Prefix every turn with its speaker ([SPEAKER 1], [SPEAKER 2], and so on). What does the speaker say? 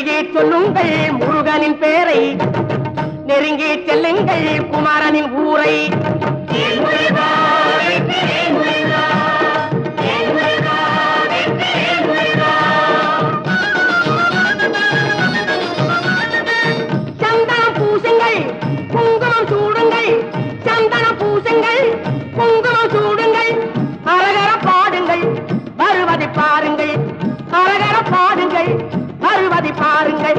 [SPEAKER 1] அருகே சொல்லுங்கள் முருகனின் பேரை. நெருங்கி செல்லுங்கள் குமாரனின் ஊரை. பாருங்கள் அழகர பாடுங்கள். பாதி பாருங்கள்